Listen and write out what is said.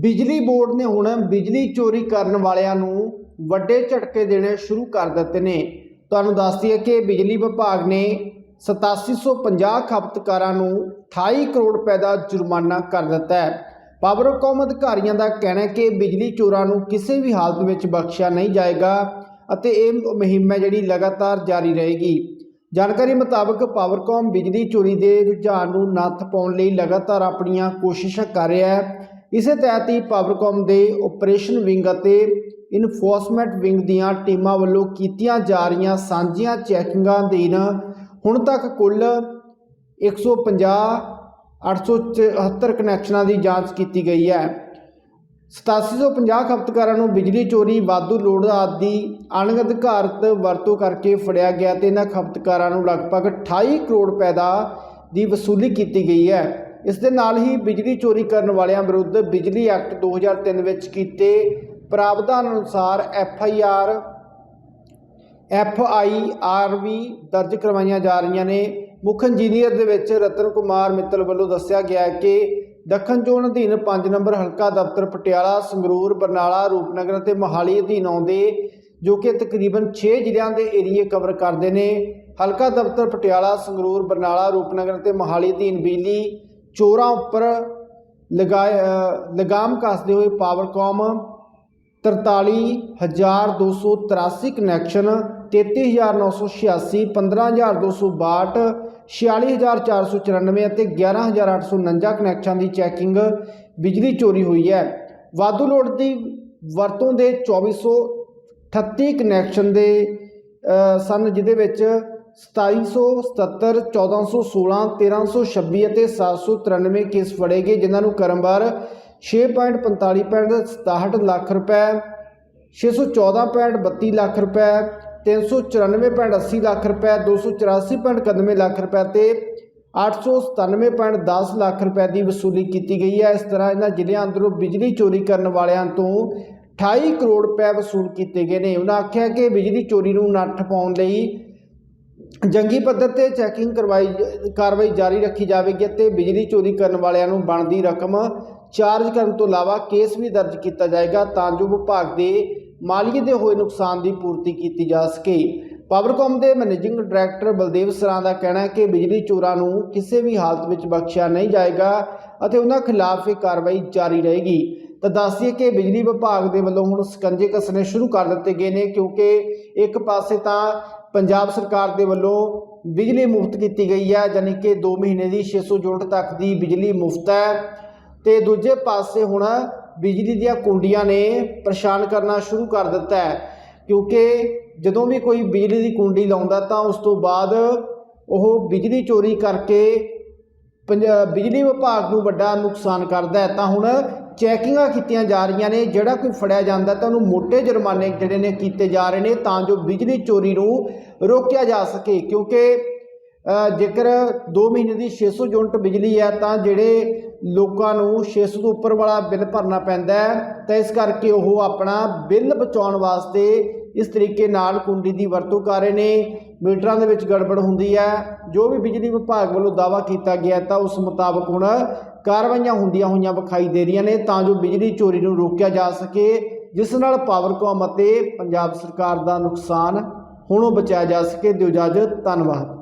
ਬਿਜਲੀ ਬੋਰਡ ਨੇ ਹੁਣ ਬਿਜਲੀ ਚੋਰੀ ਕਰਨ ਵਾਲਿਆਂ ਨੂੰ ਵੱਡੇ ਝਟਕੇ ਦੇਣੇ ਸ਼ੁਰੂ ਕਰ ਦਿੱਤੇ ਨੇ। ਤੁਹਾਨੂੰ ਦੱਸ ਦਈਏ ਕਿ ਬਿਜਲੀ ਵਿਭਾਗ ਨੇ 8750 ਖਪਤਕਾਰਾਂ ਨੂੰ 28 ਕਰੋੜ ਰੁਪਏ ਦਾ ਜੁਰਮਾਨਾ ਕਰ ਦਿੱਤਾ ਹੈ। ਪਾਵਰਕਾਮ ਅਧਿਕਾਰੀਆਂ ਦਾ ਕਹਿਣਾ ਹੈ ਕਿ ਬਿਜਲੀ ਚੋਰਾਂ ਨੂੰ ਕਿਸੇ ਵੀ ਹਾਲਤ ਵਿੱਚ ਬਖਸ਼ਿਆ ਨਹੀਂ ਜਾਏਗਾ ਅਤੇ ਇਹ ਮੁਹਿੰਮ ਹੈ ਜਿਹੜੀ ਲਗਾਤਾਰ ਜਾਰੀ ਰਹੇਗੀ। ਜਾਣਕਾਰੀ ਮੁਤਾਬਕ ਪਾਵਰਕੌਮ ਬਿਜਲੀ ਚੋਰੀ ਦੇ ਰੁਝਾਨ ਨੂੰ ਨੱਥ ਪਾਉਣ ਲਈ ਲਗਾਤਾਰ ਆਪਣੀਆਂ ਕੋਸ਼ਿਸ਼ਾਂ ਕਰ ਰਿਹਾ ਹੈ। ਇਸੇ ਤਹਿਤ ਹੀ ਪਾਵਰਕੌਮ ਦੇ ਆਪਰੇਸ਼ਨ ਵਿੰਗ ਅਤੇ ਇਨਫੋਰਸਮੈਂਟ ਵਿੰਗ ਦੀਆਂ ਟੀਮਾਂ ਵੱਲੋਂ ਕੀਤੀਆਂ ਜਾ ਰਹੀਆਂ ਸਾਂਝੀਆਂ ਚੈਕਿੰਗਾਂ ਅਧੀਨ ਹੁਣ ਤੱਕ ਕੁੱਲ 150 874 ਕਨੈਕਸ਼ਨਾਂ ਦੀ ਜਾਂਚ ਕੀਤੀ ਗਈ ਹੈ। 8750 ਖਪਤਕਾਰਾਂ ਨੂੰ ਬਿਜਲੀ, ਚੋਰੀ, ਵਾਧੂ ਲੋੜ ਆਦਿ ਅਣਅਧਿਕਾਰਤ ਵਰਤੋਂ ਕਰਕੇ ਫੜਿਆ ਗਿਆ ਤੇ ਇਹਨਾਂ ਖਪਤਕਾਰਾਂ ਨੂੰ ਲਗਭਗ 28 ਕਰੋੜ ਰੁਪਏ ਦਾ ਦੀ ਵਸੂਲੀ ਕੀਤੀ ਗਈ ਹੈ। ਇਸ ਦੇ ਨਾਲ ਹੀ ਬਿਜਲੀ ਚੋਰੀ ਕਰਨ ਵਾਲਿਆਂ ਵਿਰੁੱਧ ਬਿਜਲੀ ਐਕਟ 2003 ਵਿੱਚ ਕੀਤੇ ਪ੍ਰਾਵਧਾਨ ਅਨੁਸਾਰ F I R, F I R ਵੀ ਦਰਜ ਕਰਵਾਈਆਂ ਜਾ ਰਹੀਆਂ ਨੇ। ਮੁੱਖ ਇੰਜੀਨੀਅਰ ਦੇ ਵਿੱਚ ਰਤਨ ਕੁਮਾਰ ਮਿੱਤਲ ਵੱਲੋਂ ਦੱਸਿਆ ਗਿਆ ਕਿ ਦੱਖਣ ਜ਼ੋਨ ਅਧੀਨ 5 ਨੰਬਰ ਹਲਕਾ ਦਫ਼ਤਰ ਪਟਿਆਲਾ, ਸੰਗਰੂਰ, ਬਰਨਾਲਾ, ਰੂਪਨਗਰ ਅਤੇ ਮੋਹਾਲੀ ਅਧੀਨ ਆਉਂਦੇ, ਜੋ ਕਿ ਤਕਰੀਬਨ 6 ਜ਼ਿਲ੍ਹਿਆਂ ਦੇ ਏਰੀਏ ਕਵਰ ਕਰਦੇ ਨੇ। ਹਲਕਾ ਦਫ਼ਤਰ ਪਟਿਆਲਾ, ਸੰਗਰੂਰ, ਬਰਨਾਲਾ, ਰੂਪਨਗਰ ਅਤੇ ਮੋਹਾਲੀ ਅਧੀਨ ਬਿਜਲੀ ਚੋਰਾਂ ਉੱਪਰ ਲਗਾਏ ਲਗਾਮ ਕੱਸਦੇ ਹੋਏ ਪਾਵਰਕਾਮ 43283 ਕਨੈਕਸ਼ਨ 33986 15262 46494 ਅਤੇ 11849 ਕਨੈਕਸ਼ਨਾਂ ਦੀ ਚੈਕਿੰਗ ਬਿਜਲੀ ਚੋਰੀ ਹੋਈ ਹੈ। ਵਾਧੂ ਲੋਡ ਦੀ ਵਰਤੋਂ ਦੇ 2438 ਕਨੈਕਸ਼ਨ ਦੇ ਸਨ, ਜਿਹਦੇ ਵਿੱਚ 2777 1416 1326 ਅਤੇ 793 ਕੇਸ ਫੜੇ ਗਏ, ਜਿਨ੍ਹਾਂ ਨੂੰ ਕਰਮਵਾਰ 6.45.67 ਲੱਖ ਰੁਪਏ 614.32 ਲੱਖ ਰੁਪਏ 394.80 ਲੱਖ ਰੁਪਏ 284.91 ਲੱਖ ਰੁਪਏ ਤੇ 897.10 ਲੱਖ ਰੁਪਏ ਦੀ ਵਸੂਲੀ ਕੀਤੀ ਗਈ ਹੈ। ਇਸ ਤਰ੍ਹਾਂ ਇਹਨਾਂ ਜ਼ਿਲ੍ਹਿਆਂ ਅੰਦਰੋਂ ਬਿਜਲੀ ਚੋਰੀ ਕਰਨ ਵਾਲਿਆਂ ਤੋਂ 28 ਕਰੋੜ ਰੁਪਏ ਵਸੂਲ ਕੀਤੇ ਗਏ ਨੇ। ਉਹਨਾਂ ਆਖਿਆ ਕਿ ਬਿਜਲੀ ਚੋਰੀ ਨੂੰ ਨੱਠ ਪਾਉਣ ਲਈ ਜੰਗੀ ਪੱਧਰ ਤੇ ਚੈਕਿੰਗ ਕਰਵਾਈ ਕਾਰਵਾਈ ਜਾਰੀ ਰੱਖੀ ਜਾਵੇਗੀ ਅਤੇ ਬਿਜਲੀ ਚੋਰੀ ਕਰਨ ਵਾਲਿਆਂ ਨੂੰ ਬਣਦੀ ਰਕਮ ਚਾਰਜ ਕਰਨ ਤੋਂ ਇਲਾਵਾ ਕੇਸ ਵੀ ਦਰਜ ਕੀਤਾ ਜਾਏਗਾ ਤਾਂ ਜੋ ਵਿਭਾਗ ਦੇ ਮਾਲੀਏ ਦੇ ਹੋਏ ਨੁਕਸਾਨ ਦੀ ਪੂਰਤੀ ਕੀਤੀ ਜਾ ਸਕੇ। ਪਾਵਰਕੌਮ ਦੇ ਮੈਨੇਜਿੰਗ ਡਾਇਰੈਕਟਰ ਬਲਦੇਵ ਸਰਾਂ ਦਾ ਕਹਿਣਾ ਹੈ ਕਿ ਬਿਜਲੀ ਚੋਰਾਂ ਨੂੰ ਕਿਸੇ ਵੀ ਹਾਲਤ ਵਿੱਚ ਬਖਸ਼ਿਆ ਨਹੀਂ ਜਾਏਗਾ ਅਤੇ ਉਹਨਾਂ ਖਿਲਾਫ ਇਹ ਕਾਰਵਾਈ ਜਾਰੀ ਰਹੇਗੀ। ਤਾਂ ਦੱਸਦੀਏ ਕਿ ਬਿਜਲੀ ਵਿਭਾਗ ਦੇ ਵੱਲੋਂ ਹੁਣ ਸਕੰਜੇ ਕੱਸਣੇ ਸ਼ੁਰੂ ਕਰ ਦਿੱਤੇ ਗਏ ਨੇ ਕਿਉਂਕਿ ਇੱਕ ਪਾਸੇ ਤਾਂ ਪੰਜਾਬ ਸਰਕਾਰ ਦੇ ਵੱਲੋਂ ਬਿਜਲੀ ਮੁਫਤ ਕੀਤੀ ਗਈ ਹੈ ਯਾਨੀ ਕਿ 2 ਮਹੀਨੇ ਦੀ 600 ਯੂਨਿਟ ਤੱਕ ਦੀ ਬਿਜਲੀ ਮੁਫਤ ਹੈ। ਤੇ ਦੂਜੇ ਪਾਸੇ ਹੁਣ ਬਿਜਲੀ ਦੀਆਂ ਕੁੰਡੀਆਂ ਨੇ ਪਰੇਸ਼ਾਨ ਕਰਨਾ ਸ਼ੁਰੂ ਕਰ ਦਿੱਤਾ ਹੈ, ਕਿਉਂਕਿ ਜਦੋਂ ਵੀ ਕੋਈ ਬਿਜਲੀ ਦੀ ਕੁੰਡੀ ਲਾਉਂਦਾ ਤਾਂ ਉਸ ਤੋਂ ਬਾਅਦ ਉਹ ਬਿਜਲੀ ਚੋਰੀ ਕਰਕੇ ਪੰਜਾ, ਬਿਜਲੀ ਵਿਭਾਗ ਨੂੰ ਵੱਡਾ ਨੁਕਸਾਨ ਕਰਦਾ ਹੈ। ਤਾਂ ਹੁਣ ਚੈਕਿੰਗਾਂ ਕੀਤੀਆਂ ਜਾ ਰਹੀਆਂ ਨੇ, ਜਿਹੜਾ ਕੋਈ ਫੜਿਆ ਜਾਂਦਾ ਤਾਂ ਉਹਨੂੰ ਮੋٹے ਜੁਰਮਾਨੇ ਜਿਹੜੇ ਨੇ ਕੀਤੇ ਜਾ ਰਹੇ ਨੇ ਤਾਂ ਜੋ ਬਿਜਲੀ ਚੋਰੀ ਨੂੰ ਰੋਕਿਆ ਜਾ ਸਕੇ, ਕਿਉਂਕਿ ਜੇਕਰ 2 ਮਹੀਨੇ ਦੀ 600 ਯੂਨਿਟ ਬਿਜਲੀ ਹੈ ਤਾਂ ਜਿਹੜੇ ਲੋਕਾਂ ਨੂੰ 600 ਤੋਂ ਉੱਪਰ ਵਾਲਾ ਬਿੱਲ ਭਰਨਾ ਪੈਂਦਾ ਹੈ, ਤਾਂ ਇਸ ਕਰਕੇ ਉਹ ਆਪਣਾ ਬਿੱਲ ਬਚਾਉਣ ਵਾਸਤੇ ਇਸ ਤਰੀਕੇ ਨਾਲ ਕੁੰਡੀ ਦੀ ਵਰਤੋਂ ਕਰ ਰਹੇ ਨੇ। ਮੀਟਰਾਂ ਦੇ ਵਿੱਚ ਗੜਬੜ ਹੁੰਦੀ ਹੈ। ਜੋ ਵੀ ਬਿਜਲੀ ਵਿਭਾਗ ਵੱਲੋਂ ਦਾਅਵਾ ਕੀਤਾ ਗਿਆ ਤਾਂ ਉਸ ਮੁਤਾਬਕ ਹੁਣ ਕਾਰਵਾਈਆਂ ਹੁੰਦੀਆਂ ਹੋਈਆਂ ਵਿਖਾਈ ਦੇ ਰਹੀਆਂ ਨੇ ਤਾਂ ਜੋ ਬਿਜਲੀ ਚੋਰੀ ਨੂੰ ਰੋਕਿਆ ਜਾ ਸਕੇ, ਜਿਸ ਨਾਲ ਪਾਵਰਕੌਮ ਅਤੇ ਪੰਜਾਬ ਸਰਕਾਰ ਦਾ ਨੁਕਸਾਨ ਹੁਣੋਂ ਬਚਾਇਆ ਜਾ ਸਕੇ। ਦਿਓ ਇਜਾਜ਼ਤ, ਧੰਨਵਾਦ।